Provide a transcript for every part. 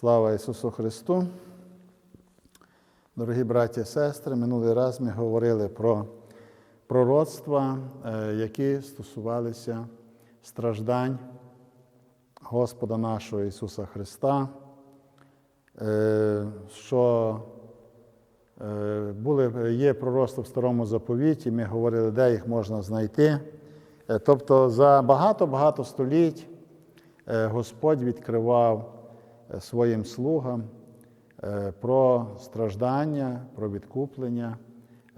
Слава Ісусу Христу! Дорогі браті і сестри, минулий раз ми говорили про пророцтва, е, які стосувалися страждань Господа нашого Ісуса Христа, е, що е, були, є пророцтва в Старому заповіті, ми говорили, де їх можна знайти. Тобто за багато-багато століть Господь відкривав своїм слугам е, про страждання, про відкуплення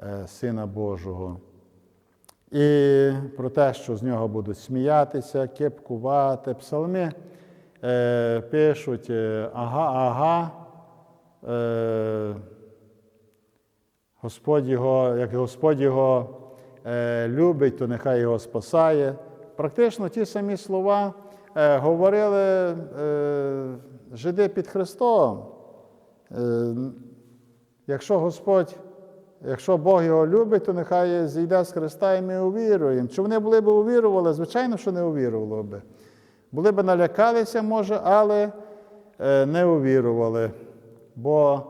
е, Сина Божого. І про те, що з нього будуть сміятися, кепкувати. Псалми е, пишуть е, ага, ага. Е, Господь його, як Господь його е, любить, то нехай його спасає. Практично ті самі слова е, говорили е, жиди під Христом. Е, якщо Господь, якщо Бог його любить, то нехай зійде з Христа і ми увіруємо. Чи вони були б увірували? Звичайно, що не увірували би. Були б налякалися, може, але е, не увірували. Бо,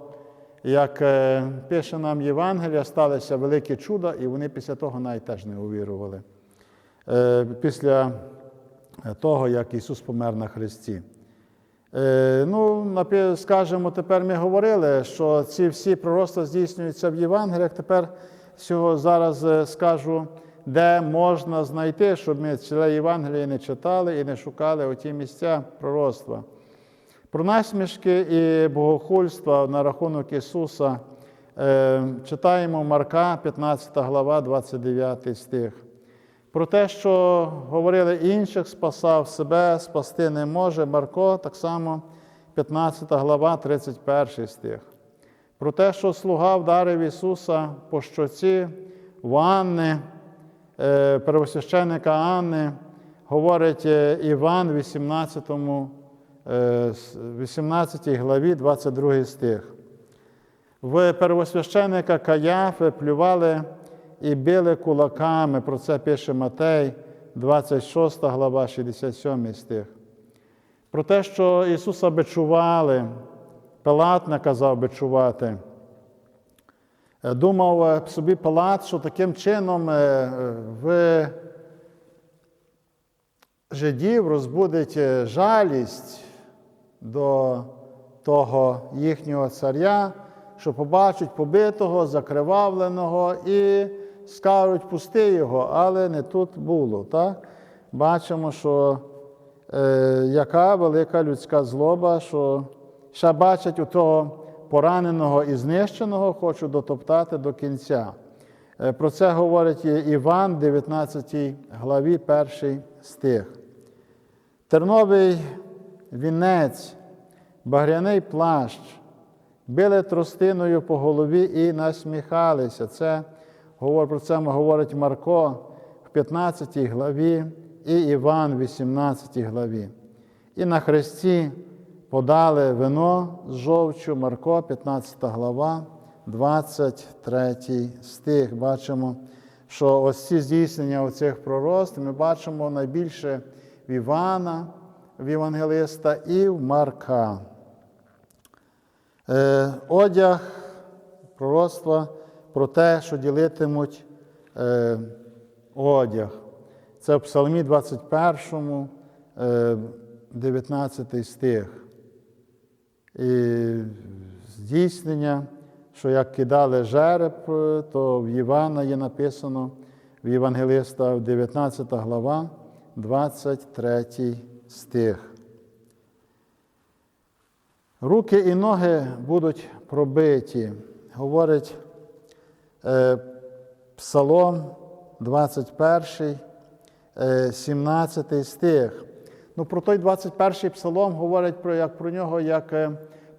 як е, пише нам Євангелія, сталися великі чуда, і вони після того навіть теж не увірували. Після того, як Ісус помер на Христі. Е, Ну, скажемо, тепер ми говорили, що ці всі пророцтва здійснюються в Євангеліях. Тепер всього зараз е, скажу, де можна знайти, щоб ми ціле Євангеліє не читали і не шукали оті місця пророцтва. Про насмішки і богохульства на рахунок Ісуса е, читаємо Марка, 15 глава, 29 стих. Про те, що говорили інших, спасав себе, спасти не може. Марко, так само 15 глава, 31 стих. Про те, що слуга вдарив Ісуса по щоці в Анни, е, первосвященника Анни, говорить е, Іван, 18, е, 18 главі, 22 стих. В первосвященика Каяфи плювали і били кулаками. Про це пише Матей, 26 глава, 67 стих. Про те, що Ісуса бичували, Пилат наказав бичувати. Е, Думав е, собі Пилат, що таким чином е, в жидів розбудить жалість до того їхнього царя, що побачать побитого, закривавленого і скажуть, пусти його, але не тут було. Так? Бачимо, що е, яка велика людська злоба, що ще бачать у того пораненого і знищеного, хочуть дотоптати до кінця. Е, Про це говорить Іван, 19 главі, перший стих. Терновий вінець, багряний плащ, били тростиною по голові і насміхалися. Це про це говорить Марко в 15 главі і Іван в 18 главі. І на хресті подали вино з жовчу, Марко, 15 глава, 23 стих. Бачимо, що ось ці здійснення оцих пророцтв ми бачимо найбільше в Івана, в Євангелиста і в Марка. Е, одяг пророцтва про те, що ділитимуть е, одяг. Це в Псалмі 21, е, 19 стих. І здійснення, що як кидали жереб, е, то в Івана є написано в Євангелиста 19 глава, 23 стих. Руки і ноги будуть пробиті, говорить Псалом 21, е, 17 стих. Ну, про той 21 псалом говорить про, як про нього як е,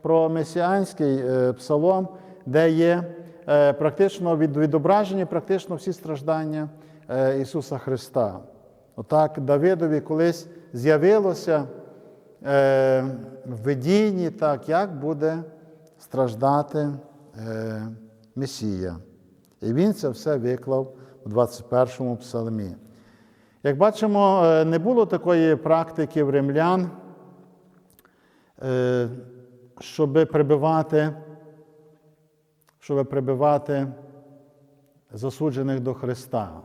про месіанський е, псалом, де є е, практично відображені практично всі страждання е, Ісуса Христа. Отак Давидові колись з'явилося е, в видінні, так, як буде страждати е, Месія. І він це все виклав у 21 му псалмі. Як бачимо, е, не було такої практики в римлян е, щоб прибивати, щоб прибивати засуджених до Христа.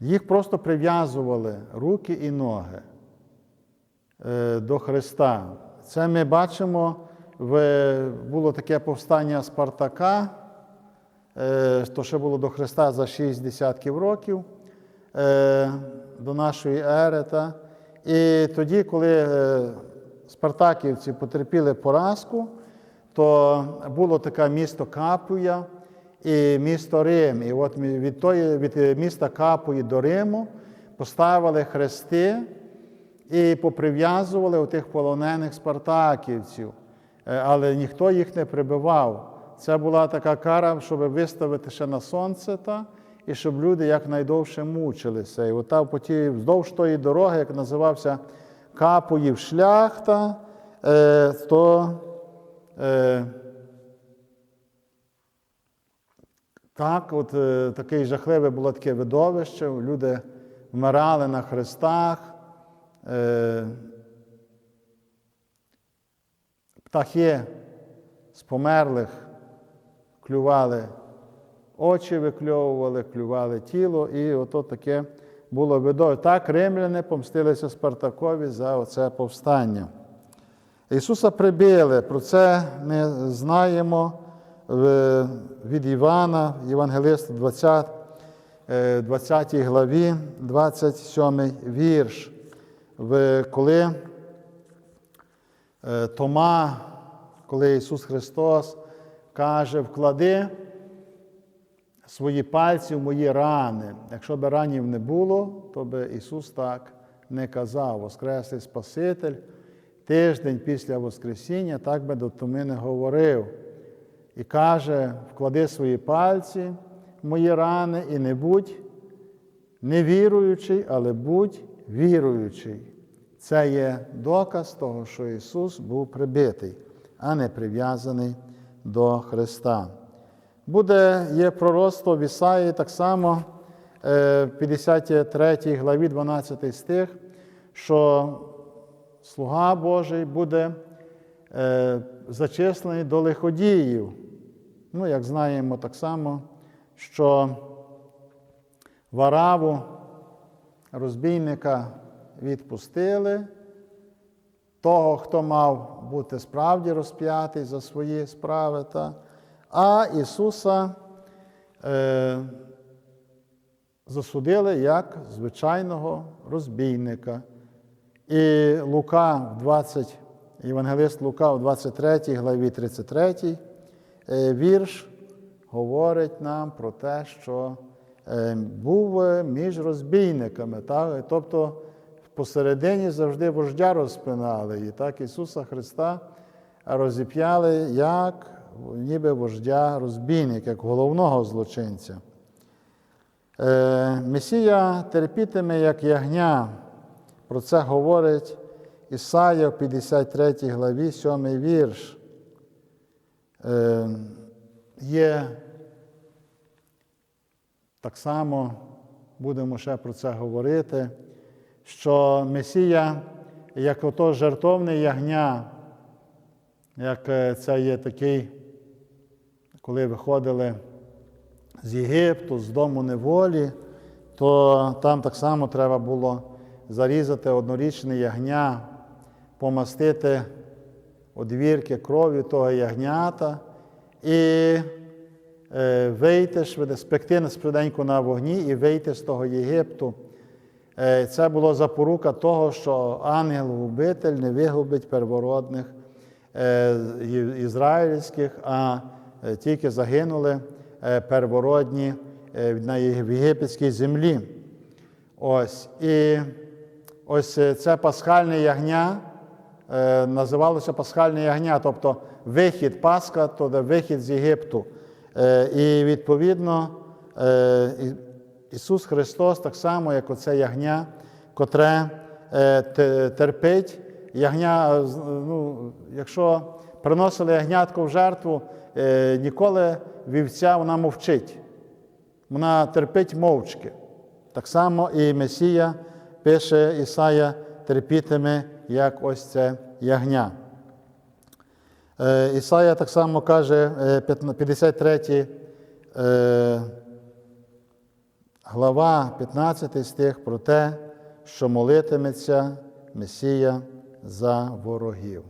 Їх просто прив'язували руки і ноги е, до Христа. Це ми бачимо, було таке повстання Спартака, то ще було до Христа за шість десятків років е, до нашої ери. Та. І тоді, коли е, спартаківці потерпіли поразку, то було таке місто Капуя і місто Рим. І от від, тої, від міста Капуї до Риму поставили хрести і поприв'язували у тих полонених спартаківців, Е, але ніхто їх не прибивав. Це була така кара, щоб виставити ще на сонце та, і щоб люди якнайдовше мучилися. І по тій, вздовж тої дороги, як називався Капуїв шлях, та, е, то е, так, от е, таке жахливе було таке видовище, люди вмирали на хрестах. Е, птахи з померлих клювали, очі викльовували, клювали тіло, і ото таке було видовище. Так римляни помстилися Спартакові за оце повстання. Ісуса прибили, про це ми знаємо від Івана, Євангелиста 20, е, 20 главі, 27 вірш, коли е, Тома, коли Ісус Христос каже, вклади свої пальці в мої рани. Якщо б ранів не було, то би Ісус так не казав. Воскреслий Спаситель, тиждень після Воскресіння, так би до Томи не говорив. І каже, вклади свої пальці в мої рани і не будь невіруючий, але будь віруючий. Це є доказ того, що Ісус був прибитий, а не прив'язаний до Христа. Буде є пророцтво в Ісаї так само, е, в 53 главі 12 стих, що слуга Божий буде е, зачислений до лиходіїв. Ну, як знаємо так само, що Вараву, розбійника, відпустили. Того, хто мав бути справді розп'ятий за свої справи, та, а Ісуса е, засудили як звичайного розбійника. І Лука в 20, Євангелист Лука в 23 главі 33 е, вірш говорить нам про те, що е, був е, між розбійниками. Так? Тобто посередині завжди вождя розпинали. І так Ісуса Христа розіп'яли як ніби вождя розбійник, як головного злочинця. Е, Месія терпітиме, як ягня. Про це говорить Ісая в 53 главі, 7 вірш. Е, Є так само, будемо ще про це говорити, що Месія, як ото жертовне ягня, як е, це є такий, коли виходили з Єгипту, з дому неволі, то там так само треба було зарізати однорічне ягня, помастити одвірки кров'ю того ягнята і е, вийти швидко, спекти швиденько на вогні і вийти з того Єгипту. Е, Це було запорука того, що ангел-губитель не вигубить первородних е, ізраїльських, а е, тільки загинули первородні на єгипетській землі. Ось. І ось це пасхальне ягня називалося пасхальне ягня, тобто вихід Пасха, то вихід з Єгипту. І відповідно Ісус Христос, так само, як оце ягня, котре е, терпить. Ягня, е, ну, якщо приносили ягнятко в жертву, е, ніколи вівця вона мовчить. Вона терпить мовчки. Так само і Месія пише Ісая терпітиме, як ось це ягня. Е, Ісая так само каже, е, 53 е, глава, 15 стих про те, що молитиметься Месія за ворогів.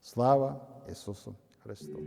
Слава Ісусу Христу!